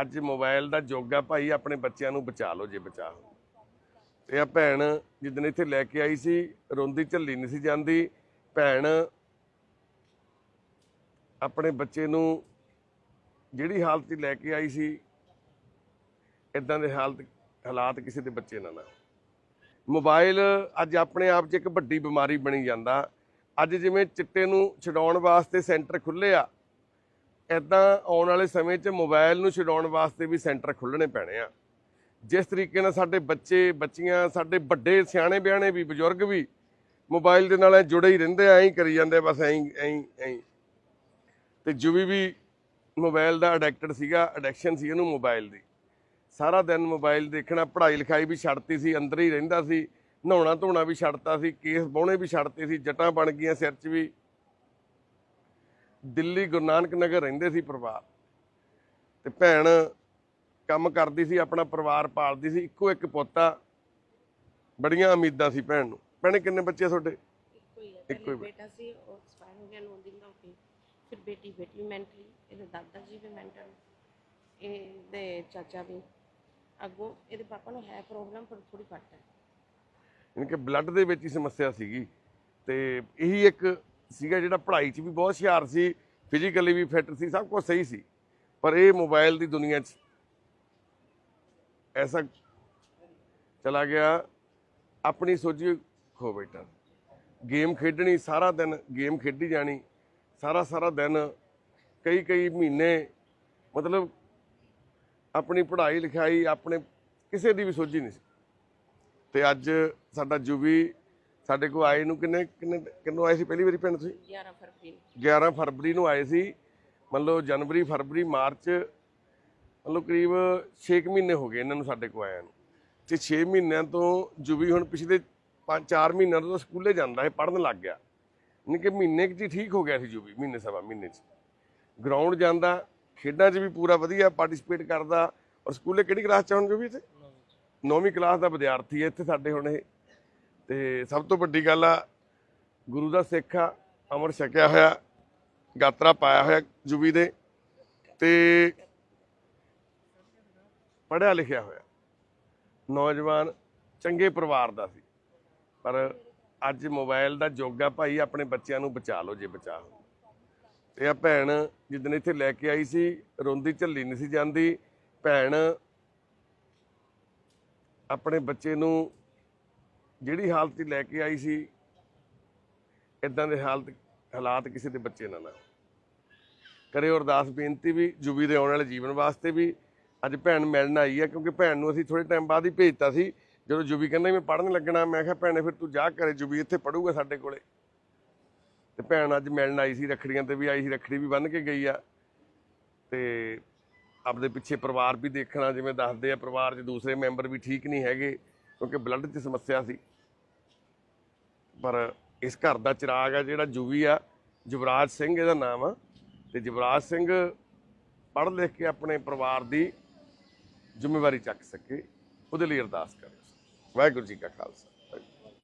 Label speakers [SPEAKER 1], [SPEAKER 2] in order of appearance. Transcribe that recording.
[SPEAKER 1] ਅੱਜ ਮੋਬਾਈਲ ਦਾ ਯੁੱਗ ਆ ਭਾਈ, ਆਪਣੇ ਬੱਚਿਆਂ ਨੂੰ ਬਚਾ ਲਓ ਜੇ ਬਚਾ ਹੋ ਤੇ ਆ ਭੈਣ ਜਿੱਦਣ ਇੱਥੇ ਲੈ ਕੇ ਆਈ ਸੀ, ਰੋਂਦੀ ਝੱਲੀ ਨਹੀਂ ਸੀ ਜਾਂਦੀ, ਭੈਣ ਆਪਣੇ ਬੱਚੇ ਨੂੰ ਜਿਹੜੀ ਹਾਲਤ 'ਚ ਲੈ ਕੇ ਆਈ ਸੀ ਇਦਾਂ ਦੇ ਹਾਲਤ, ਹਾਲਾਤ ਕਿਸੇ ਦੇ ਬੱਚੇ ਨਾਲ ਨਾ ਹੋਣ। ਮੋਬਾਈਲ ਅੱਜ ਆਪਣੇ ਆਪ 'ਚ ਇੱਕ ਵੱਡੀ ਬਿਮਾਰੀ ਬਣੀ ਜਾਂਦਾ ਅੱਜ ਜਿਵੇਂ ਚਿੱਟੇ ਨੂੰ ਛਡਾਉਣ ਵਾਸਤੇ ਸੈਂਟਰ ਖੁੱਲੇ ਆ ਇਦਾਂ ਆਉਣ ਵਾਲੇ ਸਮੇਂ 'ਚ ਮੋਬਾਈਲ ਨੂੰ ਛਡਾਉਣ ਵਾਸਤੇ ਵੀ ਸੈਂਟਰ ਖੁੱਲਣੇ ਪੈਣੇ ਆ। ਜਿਸ ਤਰੀਕੇ ਨਾਲ ਸਾਡੇ ਬੱਚੇ, ਬੱਚੀਆਂ, ਸਾਡੇ ਵੱਡੇ, ਸਿਆਣੇ ਬਿਆਣੇ ਵੀ, ਬਜ਼ੁਰਗ ਵੀ ਮੋਬਾਈਲ ਦੇ ਨਾਲ ਜੁੜੇ ਹੀ ਰਹਿੰਦੇ ਆ, ਐਂ ਹੀ ਕਰੀ ਜਾਂਦੇ ਬਸ ਐਂ ਐਂ ਐਂ ਹੀ। ਤੇ ਜੁਵੀ ਵੀ ਮੋਬਾਈਲ ਦਾ ਅਡਿਕਟਡ ਸੀਗਾ ਅਡਿਕਸ਼ਨ ਸੀ ਇਹਨੂੰ ਮੋਬਾਈਲ ਦੀ। ਸਾਰਾ ਦਿਨ ਮੋਬਾਈਲ ਦੇਖਣਾ, ਪੜ੍ਹਾਈ ਲਿਖਾਈ ਵੀ ਛੱਡਤੀ ਸੀ, ਅੰਦਰ ਹੀ ਰਹਿੰਦਾ ਸੀ ਨਹਾਉਣਾ ਧੋਣਾ ਵੀ ਛੱਡਤਾ ਸੀ, ਕੇਸ ਬਾਉਣੇ ਵੀ ਛੱਡਤੇ ਸੀ, ਜਟਾਂ ਬਣ ਗਈਆਂ ਸਿਰ 'ਚ ਵੀ। ਦਿੱਲੀ ਗੁਰੂ ਨਾਨਕ ਨਗਰ ਰਹਿੰਦੇ ਸੀ ਪਰਿਵਾਰ। ਤੇ ਭੈਣ ਕੰਮ ਕਰਦੀ ਸੀ ਆਪਣਾ ਪਰਿਵਾਰ ਪਾਲਦੀ ਸੀ ਇੱਕੋ ਇੱਕ ਪੋਤਾ ਬੜੀਆਂ ਉਮੀਦਾਂ ਸੀ ਭੈਣ ਨੂੰ। ਭੈਣੇ ਕਿੰਨੇ ਬੱਚੇ ਤੁਹਾਡੇ?
[SPEAKER 2] ਇੱਕੋ ਹੀ ਬੇਟਾ ਸੀ ਉਹ ਐਕਸਪਾਇਰ ਹੋ ਗਿਆ 9 ਦਿਨ ਦਾ ਹੋ ਕੇ। ਫਿਰ ਬੇਟੀ ਬੇਟੀ ਮੈਂਟਲੀ ਇਹਦੇ ਦਾਦਾ ਜੀ ਵੀ ਮੈਂਟਲ ਇਹਦੇ ਚਾਚਾ ਵੀ। ਅੱਗੋਂ ਇਹਦੇ ਪਾਪਾ ਨੂੰ ਹੈ ਪ੍ਰੋਬਲਮ ਪਰ ਥੋੜੀ ਘੱਟ ਹੈ।
[SPEAKER 1] ਯਾਨੀ ਕਿ ਬਲੱਡ ਦੇ ਵਿੱਚ ਹੀ ਸਮੱਸਿਆ ਸੀਗੀ। ਤੇ ਇਹੀ ਇੱਕ ਸੀਗਾ ਜਿਹੜਾ ਪੜ੍ਹਾਈ 'ਚ ਵੀ ਬਹੁਤ ਹੁਸ਼ਿਆਰ ਸੀ ਫਿਜ਼ੀਕਲੀ ਵੀ ਫਿੱਟ ਸੀ, ਸਭ ਕੁਝ ਸਹੀ ਸੀ। ਪਰ ਇਹ ਮੋਬਾਈਲ ਦੀ ਦੁਨੀਆ 'ਚ ਐਸਾ ਚਲਾ ਗਿਆ, ਆਪਣੀ ਸੋਝੀ ਖੋ ਬੈਠਾ। ਗੇਮ ਖੇਡਣੀ, ਸਾਰਾ ਦਿਨ ਗੇਮ ਖੇਡੀ ਜਾਣੀ, ਸਾਰਾ ਸਾਰਾ ਦਿਨ ਕਈ ਕਈ ਮਹੀਨੇ, ਮਤਲਬ ਆਪਣੀ ਪੜ੍ਹਾਈ ਲਿਖਾਈ, ਆਪਣੇ ਕਿਸੇ ਦੀ ਵੀ ਸੋਝੀ ਨਹੀਂ ਸੀ। ਤੇ ਅੱਜ ਸਾਡਾ ਜੁਵੀ ਸਾਡੇ ਕੋਲ ਆਏ ਨੂੰ ਕਿੰਨੇ ਕਿੰਨੇ ਕਿੰਨੋਂ ਆਏ ਸੀ ਪਹਿਲੀ ਵਾਰੀ ਪਿੰਡ ਤੁਸੀਂ?
[SPEAKER 2] 11 ਫਰਵਰੀ ਨੂੰ।
[SPEAKER 1] 11 ਫਰਵਰੀ ਨੂੰ ਆਏ ਸੀ। ਮੰਨ ਲਓ ਜਨਵਰੀ ਫਰਵਰੀ ਮਾਰਚ ਮੰਨ ਲਓ ਕਰੀਬ 6 ਮਹੀਨੇ ਹੋ ਗਏ ਇਹਨਾਂ ਨੂੰ ਸਾਡੇ ਕੋਲ ਆਇਆਂ ਨੂੰ। ਤੇ 6 ਮਹੀਨਿਆਂ ਤੋਂ ਜੁਵੀ ਹੁਣ ਪਿਛਲੇ 5-4 ਮਹੀਨਿਆਂ ਤੋਂ ਸਕੂਲੇ ਜਾਂਦਾ ਹੈ ਪੜਨ ਲੱਗ ਗਿਆ। ਯਾਨੀ ਕਿ ਮਹੀਨੇ ਕੁ ਠੀਕ ਹੋ ਗਿਆ ਸੀ ਜੁਵੀ ਮਹੀਨੇ ਸਵਾ ਮਹੀਨੇ 'ਚ। ਗਰਾਊਂਡ ਜਾਂਦਾ ਖੇਡਾਂ 'ਚ ਵੀ ਪੂਰਾ ਵਧੀਆ ਪਾਰਟਿਸਿਪੇਟ ਕਰਦਾ। ਔਰ ਸਕੂਲੇ ਕਿਹੜੀ ਕਲਾਸ 'ਚ ਹੁਣ ਜੁਵੀ ਤੇ ਨੌਵੀਂ ਕਲਾਸ ਦਾ ਵਿਦਿਆਰਥੀ ਹੈ ਇੱਥੇ ਸਾਡੇ ਹੁਣ ਇਹ। ਤੇ ਸਭ ਤੋਂ ਵੱਡੀ ਗੱਲ ਆ, ਗੁਰੂ ਦਾ ਸਿੱਖ ਆ, ਅਮਰ ਛਕਿਆ ਹੋਇਆ, ਗਾਤਰਾ ਪਾਇਆ ਹੋਇਆ ਜੁਬੀ ਦੇ ਤੇ ਪੜਿਆ ਲਿਖਿਆ ਹੋਇਆ। ਨੌਜਵਾਨ ਚੰਗੇ ਪਰਿਵਾਰ ਦਾ ਸੀ, ਪਰ ਅੱਜ ਮੋਬਾਈਲ ਦਾ ਯੁੱਗ ਆ ਭਾਈ, ਆਪਣੇ ਬੱਚਿਆਂ ਨੂੰ ਬਚਾ ਲਓ ਜੇ ਬਚਾ ਹੋ। ਤੇ ਆ ਭੈਣ ਜਿੱਦਣ ਇੱਥੇ ਲੈ ਕੇ ਆਈ ਸੀ, ਰੋਂਦੀ ਝੱਲੀ ਨਹੀਂ ਸੀ ਜਾਂਦੀ, ਭੈਣ ਆਪਣੇ ਬੱਚੇ ਨੂੰ ਜਿਹੜੀ ਹਾਲਤ ਲੈ ਕੇ ਆਈ ਸੀ ਇਦਾਂ ਦੇ ਹਾਲਤ, ਹਾਲਾਤ ਕਿਸੇ ਦੇ ਬੱਚੇ ਨਾਲ ਨਾ ਕਰੇ ਅਰਦਾਸ ਬੇਨਤੀ ਵੀ ਜੁਬੀ ਦੇ ਆਉਣ ਵਾਲੇ ਜੀਵਨ ਵਾਸਤੇ ਵੀ ਅੱਜ ਭੈਣ ਮਿਲਣ ਆਈ ਹੈ ਕਿਉਂਕਿ ਭੈਣ ਨੂੰ ਅਸੀਂ ਥੋੜੇ ਟਾਈਮ ਬਾਅਦ ਹੀ ਭੇਜਤਾ ਸੀ। ਜਦੋਂ ਜੁਬੀ ਕਹਿੰਦਾ ਵੀ ਮੈਂ ਪੜ੍ਹਨ ਲੱਗਣਾ, ਮੈਂ ਕਿਹਾ ਭੈਣੇ ਫਿਰ ਤੂੰ ਜਾ ਕਰੇ, ਜੁਬੀ ਇੱਥੇ ਪੜੂਗਾ ਸਾਡੇ ਕੋਲੇ। ਤੇ ਭੈਣ ਅੱਜ ਮਿਲਣ ਆਈ ਸੀ, ਰੱਖੜੀਆਂ ਤੇ ਵੀ ਆਈ ਸੀ, ਰੱਖੜੀ ਵੀ ਬੰਨ੍ਹ ਕੇ ਗਈ ਆ। ਤੇ ਆਪਦੇ ਪਿੱਛੇ ਪਰਿਵਾਰ ਵੀ ਦੇਖਣਾ, ਜਿਵੇਂ ਦੱਸਦੇ ਆ, ਪਰਿਵਾਰ 'ਚ ਦੂਸਰੇ ਮੈਂਬਰ ਵੀ ਠੀਕ ਨਹੀਂ ਹੈਗੇ, ਕਿਉਂਕਿ ਬਲੱਡ 'ਚ ਸਮੱਸਿਆ ਸੀ। ਪਰ ਇਸ ਘਰ ਦਾ ਚਿਰਾਗ ਆ ਜਿਹੜਾ ਜੁਵੀ ਆ, ਜੁਵਰਾਜ ਸਿੰਘ ਇਹਦਾ ਨਾਮ ਆ। ਤੇ ਜੁਵਰਾਜ ਸਿੰਘ ਪੜ੍ਹ ਲਿਖ ਕੇ ਆਪਣੇ ਪਰਿਵਾਰ ਦੀ ਜ਼ਿੰਮੇਵਾਰੀ ਚੱਕ ਸਕੇ। ਉਹਦੇ ਲਈ ਅਰਦਾਸ ਕਰਿਓ। ਵਾਹਿਗੁਰੂ ਜੀ ਕਾ ਖਾਲਸਾ।